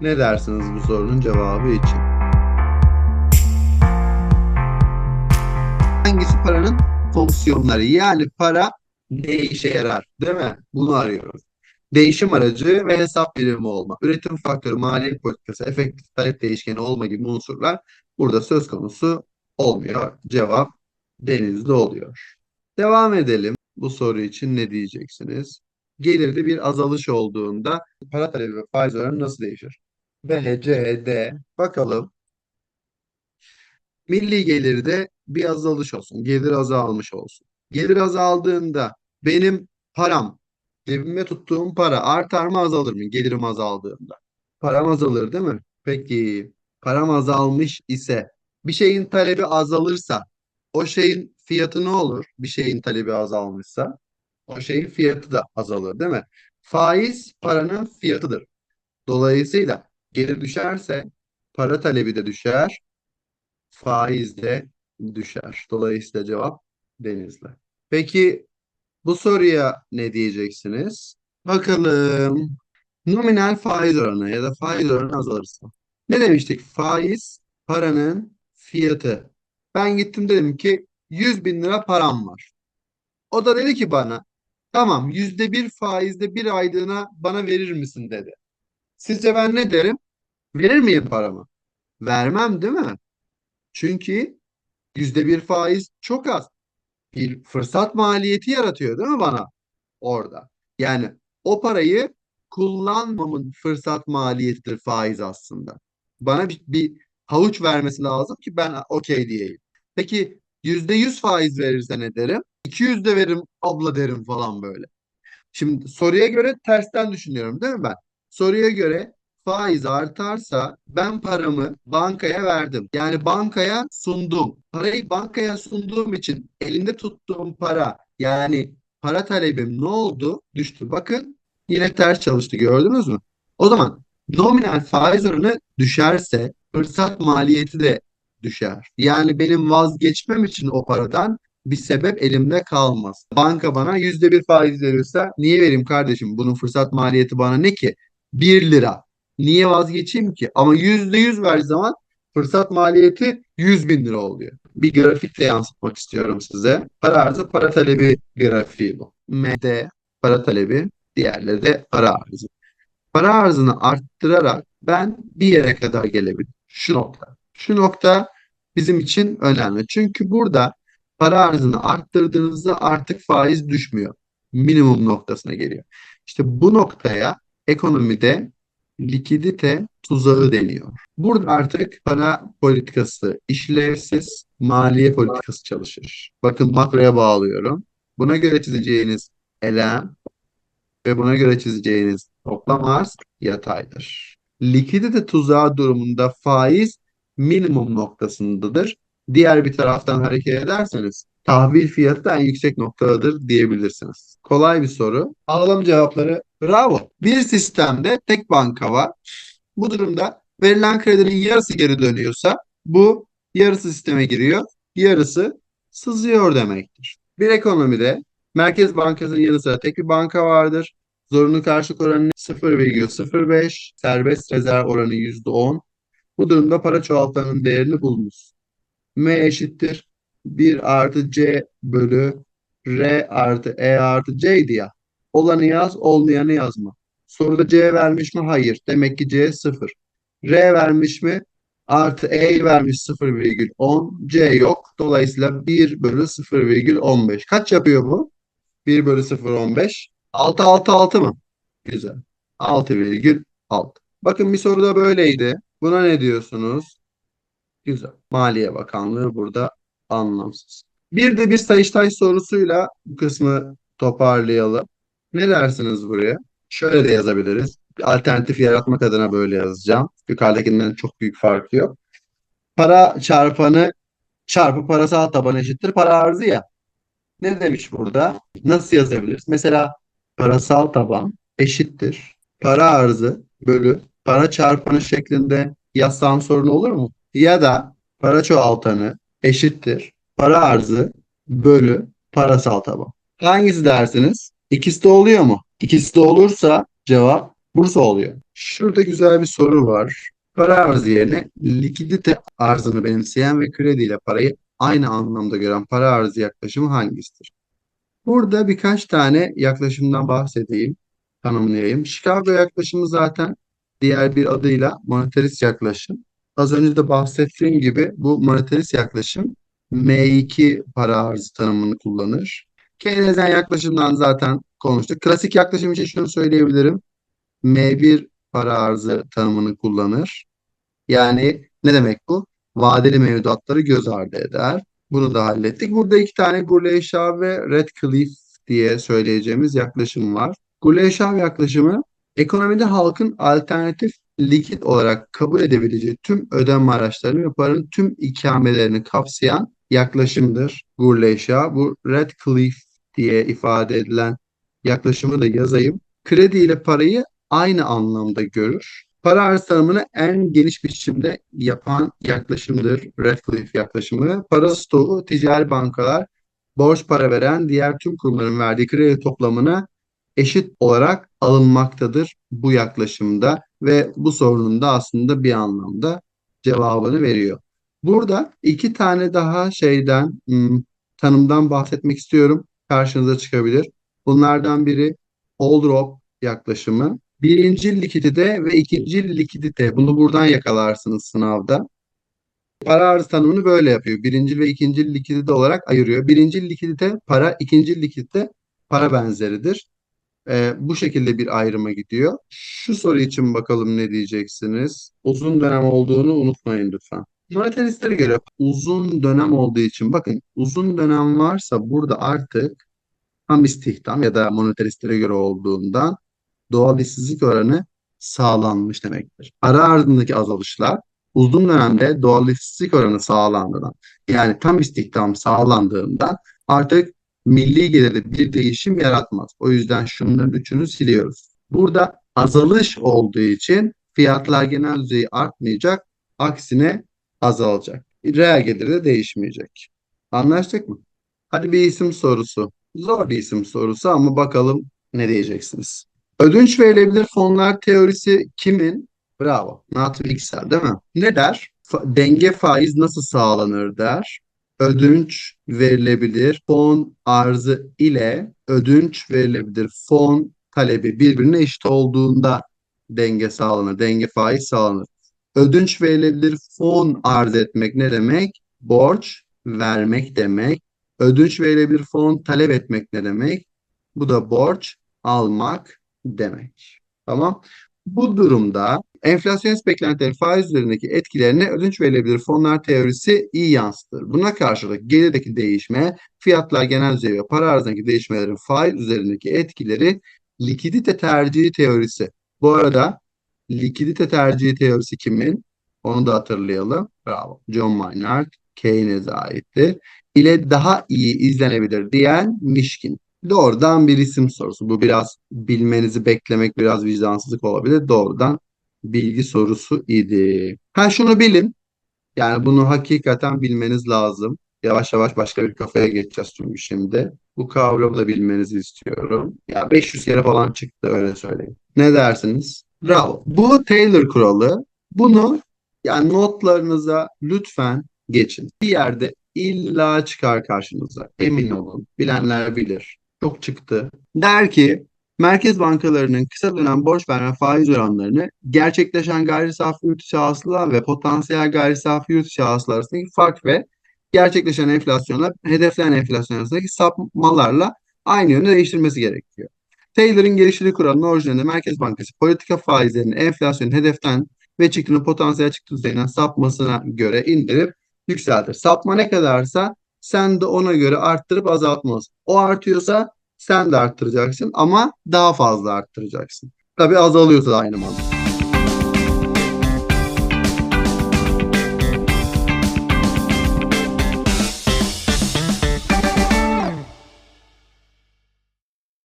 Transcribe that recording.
Ne dersiniz bu sorunun cevabı için? Hangisi paranın fonksiyonları? Yani para ne işe yarar? Değil mi? Bunu arıyoruz. Değişim aracı ve hesap birimi olma. Üretim faktörü, maliye politikası, efektif talep değişkeni olma gibi unsurlar burada söz konusu olmuyor. Cevap denizli oluyor. Devam edelim. Bu soru için ne diyeceksiniz? Gelirde bir azalış olduğunda para talebi ve faiz oranı nasıl değişir? B, D. Bakalım. Milli gelirde bir azalış olsun. Gelir azalmış olsun. Gelir azaldığında benim param, cebimde tuttuğum para artar mı azalır mı? Gelirim azaldığında. Param azalır değil mi? Peki param azalmış ise bir şeyin talebi azalırsa o şeyin fiyatı ne olur? Bir şeyin talebi azalmışsa o şeyin fiyatı da azalır değil mi? Faiz paranın fiyatıdır. Dolayısıyla gelir düşerse para talebi de düşer, faiz de düşer. Dolayısıyla cevap Denizli. Peki bu soruya ne diyeceksiniz? Bakalım. Nominal faiz oranı ya da faiz oranı azalırsa. Ne demiştik? Faiz paranın fiyatı. Ben gittim dedim ki 100 bin lira param var. O da dedi ki bana tamam yüzde bir faizde bir aylığına bana verir misin dedi. Sizce ben ne derim? Verir miyim paramı? Vermem değil mi? Çünkü yüzde bir faiz çok az. Bir fırsat maliyeti yaratıyor değil mi bana orada? Yani o parayı kullanmamın fırsat maliyetidir faiz aslında. Bana bir, bir havuç vermesi lazım ki ben okey diyeyim. Peki yüzde yüz faiz verirse ne derim? 200 de veririm abla derim falan böyle. Şimdi soruya göre tersten düşünüyorum değil mi ben? Soruya göre faiz artarsa ben paramı bankaya verdim. Yani bankaya sundum. Parayı bankaya sunduğum için elimde tuttuğum para yani para talebim ne oldu? Düştü. Bakın yine ters çalıştı gördünüz mü? O zaman nominal faiz oranı düşerse fırsat maliyeti de düşer. Yani benim vazgeçmem için o paradan bir sebep elimde kalmaz. Banka bana yüzde bir faiz verirse niye vereyim kardeşim? Bunun fırsat maliyeti bana ne ki? 1 lira. Niye vazgeçeyim ki? Ama yüzde yüz ver zaman fırsat maliyeti 100 bin lira oluyor. Bir grafikle yansıtmak istiyorum size. Para arzı para talebi grafiği bu. MD para talebi, diğerleri de para arzı. Para arzını arttırarak ben bir yere kadar gelebilirim. Şu nokta. Şu nokta bizim için önemli. Çünkü burada para arzını arttırdığınızda artık faiz düşmüyor. Minimum noktasına geliyor. İşte bu noktaya ekonomide likidite tuzağı deniyor. Burada artık para politikası işlevsiz, maliye politikası çalışır. Bakın makroya bağlıyorum. Buna göre çizeceğiniz elem ve buna göre çizeceğiniz toplam arz yataydır. Likidite tuzağı durumunda faiz minimum noktasındadır. Diğer bir taraftan hareket ederseniz tahvil fiyatı en yüksek noktadadır diyebilirsiniz. Kolay bir soru. Alalım cevapları. Bravo. Bir sistemde tek banka var. Bu durumda verilen kredinin yarısı geri dönüyorsa bu yarısı sisteme giriyor, yarısı sızıyor demektir. Bir ekonomide Merkez Bankası'nın yanı sıra tek bir banka vardır. Zorunlu karşılık oranı 0,05, serbest rezerv oranı %10. Bu durumda para çoğaltmanın değerini bulunuz. M eşittir 1 artı C bölü R artı E artı C'ydi ya. Olanı yaz, olmayanı yazma. Soruda C vermiş mi? Hayır. Demek ki C 0. R vermiş mi? Artı E vermiş 0,10. C yok. Dolayısıyla 1 bölü 0,15. Kaç yapıyor bu? 1 bölü 0,15. 6 6 6 mı? Güzel. 6,6. Bakın bir soru da böyleydi. Buna ne diyorsunuz? Güzel. Maliye Bakanlığı burada anlamsız. Bir de bir Sayıştay sorusuyla bu kısmı toparlayalım. Ne dersiniz buraya? Şöyle de yazabiliriz. Alternatif yaratmak adına böyle yazacağım. Yukarıdakinden çok büyük farkı yok. Para çarpanı çarpı parasal taban eşittir para arzı ya. Ne demiş burada? Nasıl yazabiliriz? Mesela parasal taban eşittir para arzı bölü para çarpanı şeklinde yazsam sorun olur mu? Ya da para çoğaltanı eşittir para arzı bölü parasal taban. Hangisi dersiniz? İkisi de oluyor mu? İkisi de olursa cevap Bursa oluyor. Şurada güzel bir soru var. Para arzı yerine likidite arzını benimseyen ve krediyle parayı aynı anlamda gören para arzı yaklaşımı hangisidir? Burada birkaç tane yaklaşımdan bahsedeyim, tanımlayayım. Chicago yaklaşımı zaten diğer bir adıyla monetarist yaklaşım. Az önce de bahsettiğim gibi bu monetarist yaklaşım M2 para arzı tanımını kullanır. Keynesian yaklaşımdan zaten konuştuk. Klasik yaklaşım için şunu söyleyebilirim. M1 para arzı tanımını kullanır. Yani ne demek bu? Vadeli mevduatları göz ardı eder. Bunu da hallettik. Burada iki tane Gurley-Shaw ve Radcliffe diye söyleyeceğimiz yaklaşım var. Gurley-Shaw yaklaşımı ekonomide halkın alternatif likit olarak kabul edebileceği tüm ödeme araçlarını ve paranın tüm ikamelerini kapsayan yaklaşımdır Gurley-Shaw. Bu Radcliffe diye ifade edilen yaklaşımı da yazayım. Kredi ile parayı aynı anlamda görür. Para arz tanımını en geniş biçimde yapan yaklaşımdır Radcliffe yaklaşımı. Para stoğu ticari bankalar borç para veren diğer tüm kurumların verdiği kredi toplamına eşit olarak alınmaktadır bu yaklaşımda ve bu sorunun da aslında bir anlamda cevabını veriyor. Burada iki tane daha şeyden hmm, tanımdan bahsetmek istiyorum. Karşınıza çıkabilir. Bunlardan biri Oldrop yaklaşımı. Birinci likidite ve ikinci likidite. Bunu buradan yakalarsınız sınavda. Para arz tanımını böyle yapıyor. Birinci ve ikinci likidite olarak ayırıyor. Birinci likidite para, ikinci likidite para benzeridir. Ee, bu şekilde bir ayrıma gidiyor. Şu soru için bakalım ne diyeceksiniz? Uzun dönem olduğunu unutmayın lütfen. Monetaristlere göre uzun dönem olduğu için bakın uzun dönem varsa burada artık tam istihdam ya da monetaristlere göre olduğundan doğal işsizlik oranı sağlanmış demektir. Ara ardındaki azalışlar uzun dönemde doğal işsizlik oranı sağlandığından yani tam istihdam sağlandığından artık milli gelirde bir değişim yaratmaz. O yüzden şunların üçünü siliyoruz. Burada azalış olduğu için fiyatlar genel düzeyi artmayacak, aksine azalacak. Reel gelir de değişmeyecek. Anlaştık mı? Hadi bir isim sorusu. Zor bir isim sorusu ama bakalım ne diyeceksiniz? Ödünç verilebilir fonlar teorisi kimin? Bravo. Nathan Wicksell değil mi? Ne der? Denge faiz nasıl sağlanır der. Ödünç verilebilir fon arzı ile ödünç verilebilir fon talebi birbirine eşit olduğunda denge sağlanır. Denge faiz sağlanır. Ödünç verilebilir fon arz etmek ne demek? Borç vermek demek. Ödünç verilebilir fon talep etmek ne demek? Bu da borç almak demek. Tamam. Bu durumda enflasyonist beklentilerin faiz üzerindeki etkilerini ödünç verilebilir fonlar teorisi iyi yansıtır. Buna karşılık gelirdeki değişme, fiyatlar genel düzey ve para arzındaki değişmelerin faiz üzerindeki etkileri likidite tercihi teorisi. Bu arada likidite tercihi teorisi kimin? Onu da hatırlayalım. Bravo. John Maynard Keynes'e aitti. ile daha iyi izlenebilir diyen Mishkin. Doğrudan bir isim sorusu. Bu biraz bilmenizi beklemek biraz vicdansızlık olabilir. Doğrudan bilgi sorusu idi. Ha şunu bilin. Yani bunu hakikaten bilmeniz lazım. Yavaş yavaş başka bir kafaya geçeceğiz çünkü şimdi. Bu kavramı da bilmenizi istiyorum. Ya 500 kere falan çıktı öyle söyleyeyim. Ne dersiniz? Bravo. Bu Taylor kuralı. Bunu yani notlarınıza lütfen geçin. Bir yerde illa çıkar karşınıza. Emin olun. Bilenler bilir. Çok çıktı. Der ki merkez bankalarının kısa dönem borç verme faiz oranlarını gerçekleşen gayri safi yurt içi ve potansiyel gayri safi yurt içi arasındaki fark ve gerçekleşen enflasyonla hedeflenen enflasyon arasındaki sapmalarla aynı yönde değiştirmesi gerekiyor. Taylor'ın geliştirici kuralının orijinalinde Merkez Bankası politika faizlerinin enflasyonun hedeften ve çıktının potansiyel çıktı düzeyinden sapmasına göre indirip yükseltir. Sapma ne kadarsa sen de ona göre arttırıp azaltmalısın. O artıyorsa sen de arttıracaksın ama daha fazla arttıracaksın. Tabii azalıyorsa da aynı mantık.